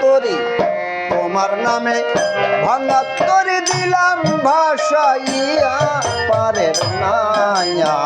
তরি তোমার নামে ভাঙা তরি দিলাম ভাষাইয়া, পারের নাইয়া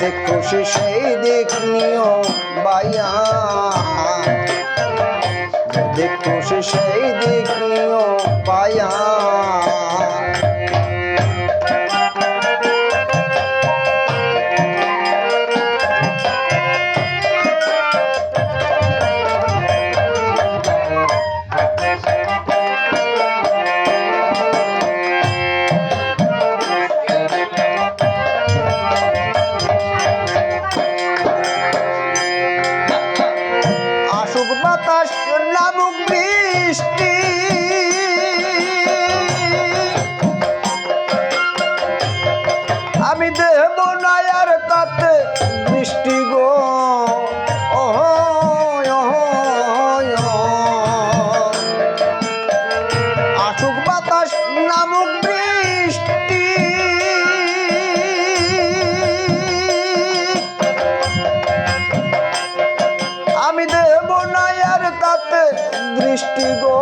যে খুশি, সেই দিক নিও বাইয়া। যে খুশি, সেই দিক নিও বাইয়া। বৃষ্টি। আমি দেব না আর তাতে দৃষ্টি গো। আসুক বাতাস নামুক আর তাতে দৃষ্টি গো।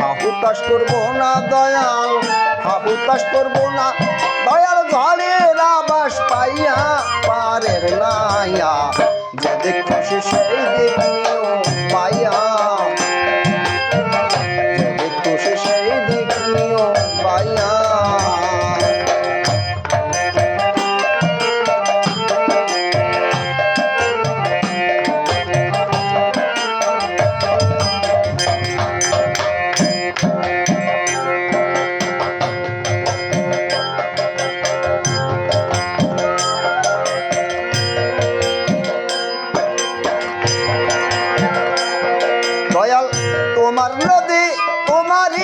হাহুতাস করব না দয়াল হাহুতাস করব না দয়াল ঝড়ের আবাস পাইয়া পারের নাইয়া যে দিক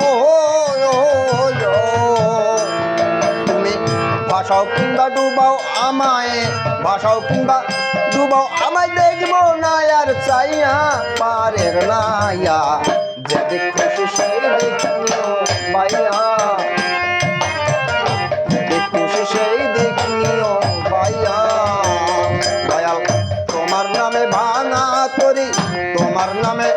ও তুমি ভাষাও কিংবা ডুবাও আমায় ভাষাও কিংবা ডুবাও আমায় দেখব না আর চাইয়া পারের নাইয়া যে খুশি সেই দিক নিও পাইয়া খুশি সেই দিক নিও পাইয়া দয়াল, তোমার নামে ভাঙা তরি তোমার নামে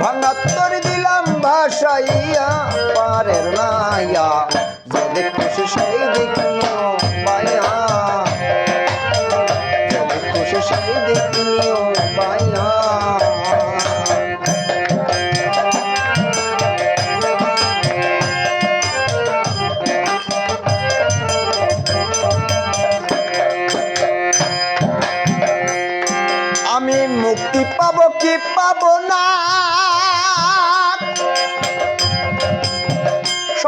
ভাঙা তরি দিলাম ভাসাইয়া পারের নাইয়া যে দিক খুশি সেই পাইয়া আমি মুক্তি পাবো কি পাবো না?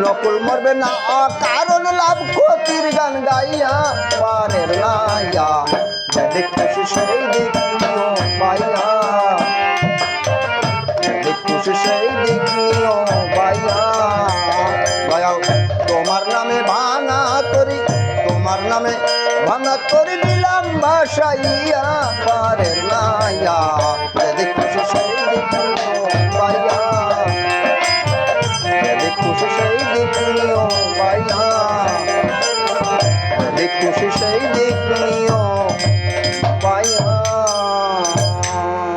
নকল মরবে না কারণ লাভ ক্ষতির গান গাইয়া পারের নাইয়া যেদিক খুশি সেই দিক নিও পাইয়া। যেদিক খুশি সেই দিক নিও পাইয়া তোমার নামে ভাঙা তরি তোমার নামে ভাঙা তরি দিলাম ভাসাইয়া